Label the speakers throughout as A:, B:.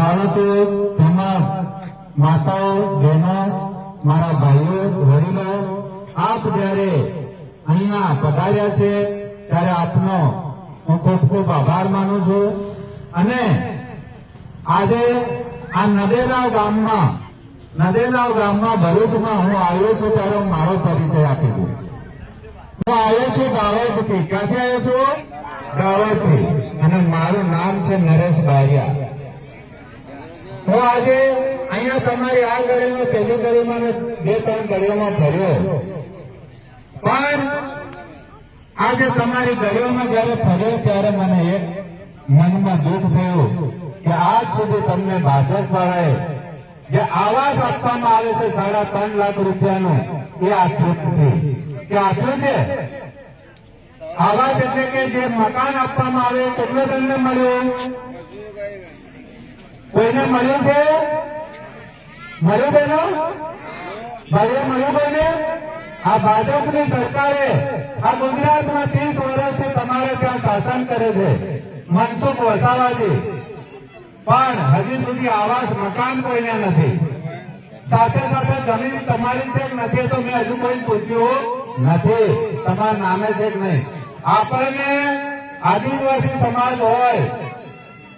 A: બાળકો તેમાં માતાઓ, બહેનો, મારા ભાઈઓ, વડીલો, આપ જ્યારે અહીંયા પધાર્યા છે, ત્યારે આપનો હું ખૂબ ખૂબ આભાર માનું છું. અને આજે આ નદેલાવ ગામમાં નદેલાવ ગામમાં ભરૂચમાં હું આવ્યો છું, ત્યારે મારો પરિચય આપી દઉં. હું આવ્યો છું દાહોદથી. ક્યાંથી આવ્યો છું? દાહોદથી. અને મારું નામ છે નરેશ બારિયા હું આજે અહીંયા તમારી આ ગળીમાં પહેલી ગળીમાં બે ત્રણ ગળીઓમાં ફર્યો પણ આજે તમારી ગળીઓમાં જયારે ફર્યો ત્યારે મને એક મનમાં દુઃખ થયું કે આજ સુધી તમને ભાજપ જે આવાસ આપવામાં આવે છે સાડા ત્રણ લાખ રૂપિયાનું, એ આપ્યું નથી. કે આપ્યું છે? આવાસ એટલે કે જે મકાન આપવામાં આવે, કેટલું તમને મળ્યું? કોઈને મળ્યું છે? મળ્યું બેનો? ભાઈએ મળ્યું કોઈને? આ ભાજપની સરકારે આ ગુજરાતમાં ત્રીસ વર્ષથી તમારે ત્યાં શાસન કરે છે. મનસુખ વસાવાજી. પણ હજી સુધી આવાસ મકાન કોઈને નથી. સાથે સાથે જમીન તમારી છે નથી તો મેં હજુ કોઈ પૂછ્યું નથી. તમારા નામે છે કે નહીં? આપણને આદિવાસી સમાજ હોય,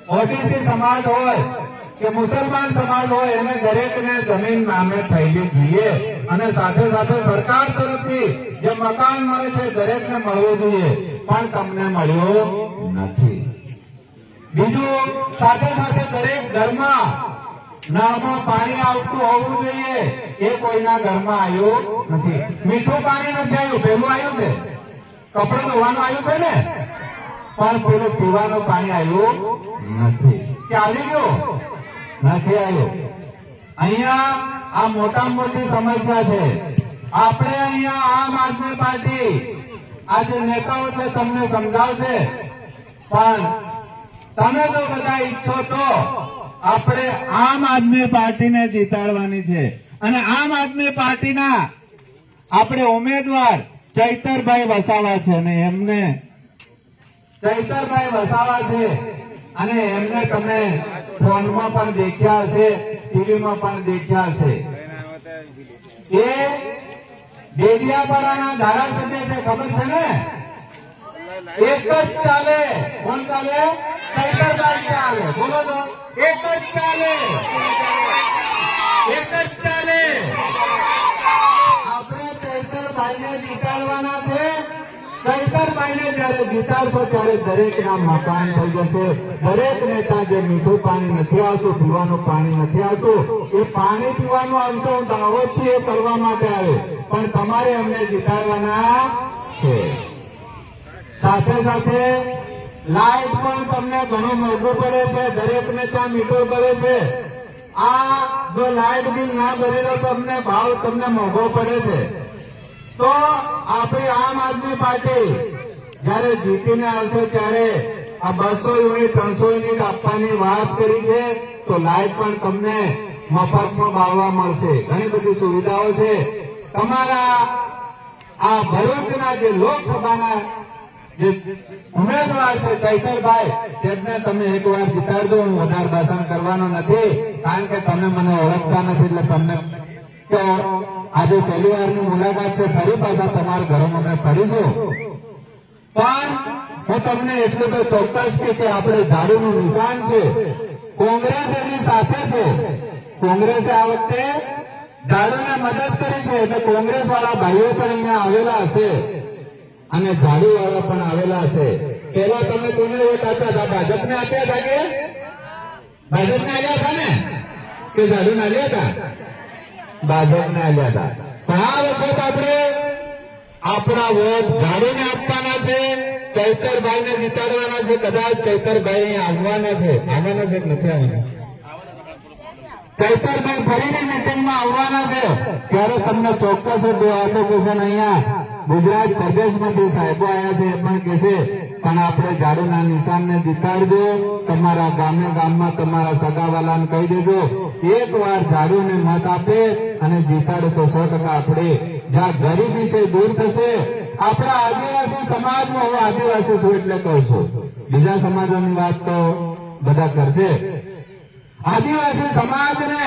A: ઓબીસી સમાજ હોય કે મુસલમાન સમાજ હોય એને દરેકને જમીન નામે થયેલી જોઈએ. અને સાથે સાથે સરકાર તરફથી જે મકાન મળે છે, દરેકને મળવું જોઈએ. પણ તમને મળ્યું નથી. બીજું, સાથે સાથે દરેક ઘરમાં નળમાં પાણી આવતું હોવું જોઈએ. એ કોઈના ઘરમાં આવ્યું નથી. મીઠું પાણી નથી આવ્યું, પેલું આવ્યું છે? કપડું ધોવાનું આવ્યું છે ને? પણ પેલું પીવાનું પાણી આવ્યું નથી. કે આવી ગયું? નથી આવ્યો. અહીંયા આ મોટા મોટી સમસ્યા છે. આપણે અહીંયા આમ આદમી પાર્ટી આ જે નેતાઓ છે તમને સમજાવશે. પણ તમે જો બધા ઈચ્છો તો આપણે આમ આદમી પાર્ટીને જીતાડવાની છે. અને આમ આદમી પાર્ટીના આપણે ઉમેદવાર ચૈતરભાઈ વસાવા છે અને એમને ચૈતરભાઈ વસાવા છે. અને એમને તમે ફોનમાં પણ દેખ્યા હશે, ટીવીમાં પણ દેખ્યા હશે. એ ડેડિયાપાડાના ધારાસભ્ય છે, ખબર છે ને? એક જ ચાલે. કોણ ચાલે? ચૈતરભાઈ ચાલે. બોલો તો. એક જ ચાલે. એક જ ચાલે. આપણે ચૈતરભાઈને જીતાડવાના છે. ચૈતરભાઈને જયારે જીતાડશો ત્યારે દરેકના મકાન થઈ જશે. દરેક નેતા જે મીઠું પાણી નથી આવતું, પીવાનું પાણી નથી આવતું, એ પાણી પીવાનું આવશે હું દાવતથી એ કરવા માટે આવે. પણ તમારે અમને જીતાડવાના છે. સાથે સાથે લાઈટ પણ તમને ઘણું મોંઘું પડે છે. દરેકને ત્યાં મીટર પડે છે. આ જો લાઈટ બિલ ના ભરેલો તમને ભાવ તમને મોંઘો પડે છે. તો આપણી આમ આદમી પાર્ટી જયારે જીતીને આવશે ત્યારે આ બસો યુનિટ, ત્રણસો યુનિટ આપવાની વાત કરી છે, તો લાઈટ પણ તમને મફતમાં બાળવા મળશે. ઘણી બધી સુવિધાઓ છે. તમારા આ ભરૂચના જે લોકસભાના જે ઉમેદવાર છે ચૈતરભાઈ, તેમને તમે એકવાર જીતાડજો, હું વધારે ભાષણ કરવાનો નથી, કારણ કે તમે મને ઓળખતા નથી, એટલે તમને આજે પહેલી વારની મુલાકાત છે, ફરી પાછા તમારા ઘરોમાં અમે ફરીશું પણ હું તમને એટલું તો ચોક્કસ કે આપણે ઝાડુનું નિશાન છે, કોંગ્રેસ એની સાથે છે. કોંગ્રેસે આ વખતે ઝાડુને મદદ કરી છે એટલે કોંગ્રેસ વાળા ભાઈઓ પણ અહીંયા આવેલા હશે અને ઝાડુ વાળા પણ આવેલા છે પેલા તમે કોને વોટ આપ્યા હતા? ભાજપને આપ્યા હતા કે? ભાજપને આવ્યા હતા ને? કે ઝાડુ આવ્યા હતા? ભાજપને આવ્યા હતા પણ આ વખત આપણે આપણા વોટ ઝાડુને આપવાના છે, ચૈતરભાઈને જીતાડવાના છે, કદાચ ચૈતરભાઈ આવવાના છે. આવવાના છે નથી આવવાના? ચૈતરભાઈ ફરીને મિટિંગમાં આવવાના છે. ત્યારે તમને ચોક્કસ બે એપ્લિકેશન અહીંયા ગુજરાત પ્રદેશમાંથી સાહેબો આવ્યા છે, એ પણ કહેશે. પણ આપણે ઝાડુના નિશાનને જીતાડજો. તમારા ગામે ગામમાં તમારા સગાવાલાને કહી દેજો એક વાર ઝાડુને મત આપે અને જીતાડે તો સો ટકા આપણે. જ્યાં ગરીબી છે દૂર થશે. આપણા આદિવાસી સમાજમાં હું આદિવાસી છું એટલે કહું છું. બીજા સમાજોની વાત તો બધા કરશે. આદિવાસી સમાજને